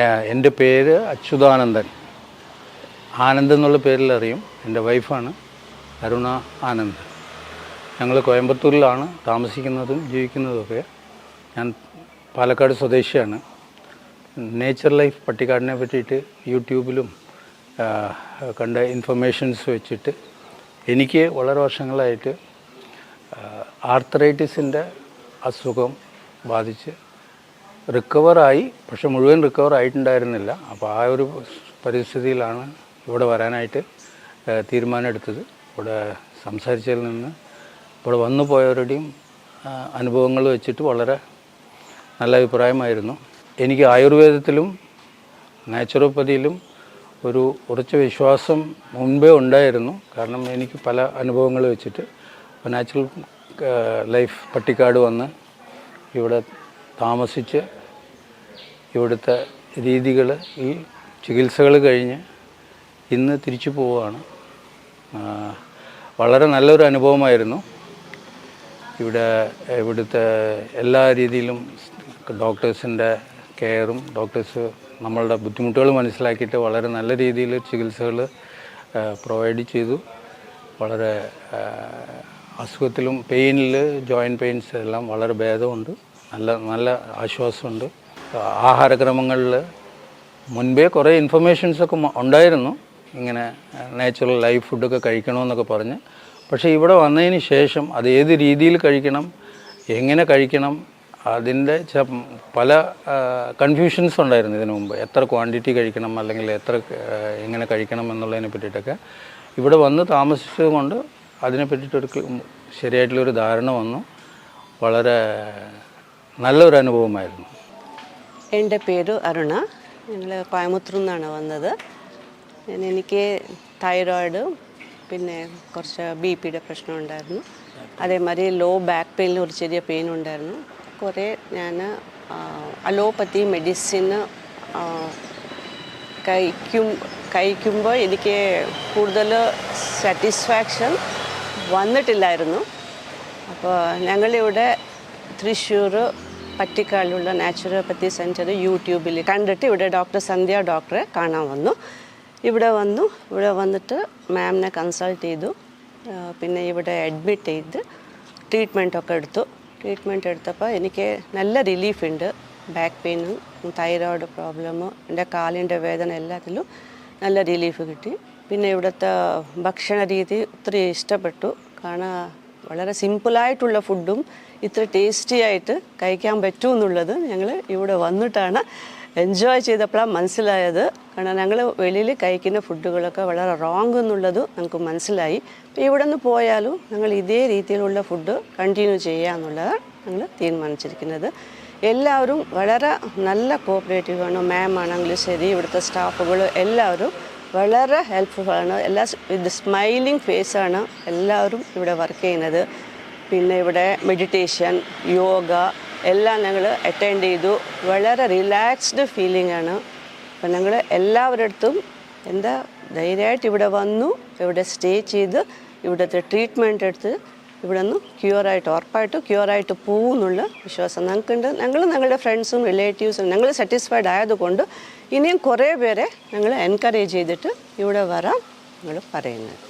എന്റെ പേര് അച്യുതാനന്ദൻ. ആനന്ദ് എന്നുള്ള പേരിൽ അറിയും എന്റെ വൈഫാണ് അരുണ ആനന്ദ്. ഞങ്ങൾ കോയമ്പത്തൂരിലാണ് താമസിക്കുന്നതും ജീവിക്കുന്നതൊക്കെ ഞാൻ പാലക്കാട് സ്വദേശിയാണ്. നേച്ചർ ലൈഫ് പട്ടിക്കാടിനെ പറ്റിയിട്ട് യൂട്യൂബിലും കണ്ട ഇൻഫർമേഷൻസ് വെച്ചിട്ട് എനിക്ക് വളരെ വർഷങ്ങളായിട്ട് ആർത്തറൈറ്റിസിന്റെ അസുഖം ബാധിച്ച് റിക്കവറായി പക്ഷെ മുഴുവൻ റിക്കവർ ആയിട്ടുണ്ടായിരുന്നില്ല അപ്പോൾ ആ ഒരു പരിസ്ഥിതിയിലാണ് ഇവിടെ വരാനായിട്ട് തീരുമാനമെടുത്തത്. ഇവിടെ സംസാരിച്ചതിൽ നിന്ന് ഇവിടെ വന്നു പോയവരുടെയും അനുഭവങ്ങൾ വെച്ചിട്ട് വളരെ നല്ല അഭിപ്രായമായിരുന്നു. എനിക്ക് ആയുർവേദത്തിലും നാച്ചുറോപ്പതിയിലും ഒരു ഉറച്ച വിശ്വാസം മുൻപേ ഉണ്ടായിരുന്നു. കാരണം എനിക്ക് പല അനുഭവങ്ങൾ വെച്ചിട്ട് നാച്ചുറൽ ലൈഫ് പട്ടിക്കാട് വന്ന് ഇവിടെ താമസിച്ച് ഇവിടുത്തെ രീതികൾ ഈ ചികിത്സകൾ കഴിഞ്ഞ് ഇന്ന് തിരിച്ചു പോവുകയാണ്. വളരെ നല്ലൊരു അനുഭവമായിരുന്നു. ഇവിടെ ഇവിടുത്തെ എല്ലാ രീതിയിലും ഡോക്ടേഴ്സിന്റെ കെയറും ഡോക്ടേഴ്സ് നമ്മളുടെ ബുദ്ധിമുട്ടുകൾ മനസ്സിലാക്കിയിട്ട് വളരെ നല്ല രീതിയിൽ ചികിത്സകൾ പ്രൊവൈഡ് ചെയ്തു. വളരെ അസുഖത്തിലും പെയിനിൽ ജോയിന്റ് പെയിൻസ് എല്ലാം വളരെ ഭേദമുണ്ട്. നല്ല നല്ല ആശ്വാസമുണ്ട്. ആഹാരക്രമങ്ങളിൽ മുൻപേ കുറേ ഇൻഫർമേഷൻസൊക്കെ ഉണ്ടായിരുന്നു. ഇങ്ങനെ നാച്ചുറൽ ലൈഫ് ഫുഡൊക്കെ കഴിക്കണമെന്നൊക്കെ പറഞ്ഞ്. പക്ഷേ ഇവിടെ വന്നതിന് ശേഷം അത് ഏത് രീതിയിൽ കഴിക്കണം എങ്ങനെ കഴിക്കണം അതിന്റെ പല കൺഫ്യൂഷൻസ് ഉണ്ടായിരുന്നു ഇതിനു മുമ്പ്. എത്ര ക്വാണ്ടിറ്റി കഴിക്കണം അല്ലെങ്കിൽ എത്ര എങ്ങനെ കഴിക്കണം എന്നുള്ളതിനെ പറ്റിയിട്ടൊക്കെ. ഇവിടെ വന്ന് താമസിച്ചതുകൊണ്ട് അതിനെ പറ്റിയിട്ടൊരു ശരിയായിട്ടുള്ളൊരു ധാരണ വന്നു. വളരെ നല്ലൊരു അനുഭവമായിരുന്നു. എന്റെ പേര് അരുണ. ഞങ്ങൾ കോയമുത്തൂർ നിന്നാണ് വന്നത്. എനിക്ക് തൈറോയിഡ് പിന്നെ കുറച്ച് ബി പിയുടെ പ്രശ്നം ഉണ്ടായിരുന്നു. അതേമാതിരി ലോ ബാക്ക് പെയിനിൽ ഒരു ചെറിയ പെയിൻ ഉണ്ടായിരുന്നു. കുറേ ഞാൻ അലോപ്പത്തി മെഡിസിൻ കഴിക്കും കഴിക്കുമ്പോൾ എനിക്ക് കൂടുതൽ സാറ്റിസ്ഫാക്ഷൻ വന്നിട്ടില്ലായിരുന്നു. അപ്പോൾ ഞങ്ങളിവിടെ തൃശ്ശൂർ പട്ടിക്കാലിലുള്ള നാച്ചുറോപ്പത്തി സെന്റർ യൂട്യൂബിൽ കണ്ടിട്ട് ഇവിടെ ഡോക്ടർ സന്ധ്യ ഡോക്ടറെ കാണാൻ വന്നു. ഇവിടെ വന്നു. ഇവിടെ വന്നിട്ട് മാമിനെ കൺസൾട്ട് ചെയ്തു. പിന്നെ ഇവിടെ അഡ്മിറ്റ് ചെയ്ത് ട്രീറ്റ്മെന്റൊക്കെ എടുത്തു. ട്രീറ്റ്മെന്റ് എടുത്തപ്പോൾ എനിക്ക് നല്ല റിലീഫ് ഉണ്ട്. ബാക്ക് പെയിനും തൈറോയ്ഡ് പ്രോബ്ലമും എന്റെ കാലിന്റെ വേദന എല്ലാത്തിലും നല്ല റിലീഫ് കിട്ടി. പിന്നെ ഇവിടുത്തെ ഭക്ഷണ രീതി ഒത്തിരി ഇഷ്ടപ്പെട്ടു. കാരണം വളരെ സിമ്പിളായിട്ടുള്ള ഫുഡും ഇത്ര ടേസ്റ്റി ആയിട്ട് കഴിക്കാൻ പറ്റും എന്നുള്ളത് ഞങ്ങൾ ഇവിടെ വന്നിട്ടാണ് എൻജോയ് ചെയ്തപ്പോഴാണ് മനസ്സിലായത്. കാരണം ഞങ്ങൾ വെളിയിൽ കഴിക്കുന്ന ഫുഡുകളൊക്കെ വളരെ റോങ് എന്നുള്ളത് ഞങ്ങൾക്ക് മനസ്സിലായി. അപ്പോൾ ഇവിടെ നിന്ന് പോയാലും ഞങ്ങൾ ഇതേ രീതിയിലുള്ള ഫുഡ് കണ്ടിന്യൂ ചെയ്യാന്നുള്ളതാണ് ഞങ്ങൾ തീരുമാനിച്ചിരിക്കുന്നത്. എല്ലാവരും വളരെ നല്ല കോപ്പറേറ്റീവ് ആണ്. മാം ആണെങ്കിലും ശരി ഇവിടുത്തെ സ്റ്റാഫുകൾ എല്ലാവരും വളരെ ഹെൽപ്ഫുൾ ആണ്. എല്ലാ ഇത് സ്മൈലിംഗ് ഫേസാണ് എല്ലാവരും ഇവിടെ വർക്ക് ചെയ്യുന്നത്. പിന്നെ ഇവിടെ മെഡിറ്റേഷൻ യോഗ എല്ലാം ഞങ്ങൾ അറ്റൻഡ് ചെയ്തു. വളരെ റിലാക്സ്ഡ് ഫീലിംഗ് ആണ്. അപ്പം ഞങ്ങൾ എല്ലാവരുടെ അടുത്തും എന്താ ധൈര്യമായിട്ട് ഇവിടെ വന്നു ഇവിടെ സ്റ്റേ ചെയ്ത് ഇവിടുത്തെ ട്രീറ്റ്മെന്റ് എടുത്ത് ഇവിടെ നിന്ന് ക്യൂറായിട്ട് ഉറപ്പായിട്ട് ക്യൂറായിട്ട് പോകുന്നുള്ള വിശ്വാസം ഞങ്ങൾക്കുണ്ട്. ഞങ്ങൾ ഞങ്ങളുടെ ഫ്രണ്ട്സും റിലേറ്റീവ്സും ഞങ്ങൾ സാറ്റിസ്ഫൈഡ് ആയതുകൊണ്ട് ഇനിയും കുറേ പേരെ ഞങ്ങൾ എൻകറേജ് ചെയ്തിട്ട് ഇവിടെ വരാം ഞങ്ങൾ പറയുന്നത്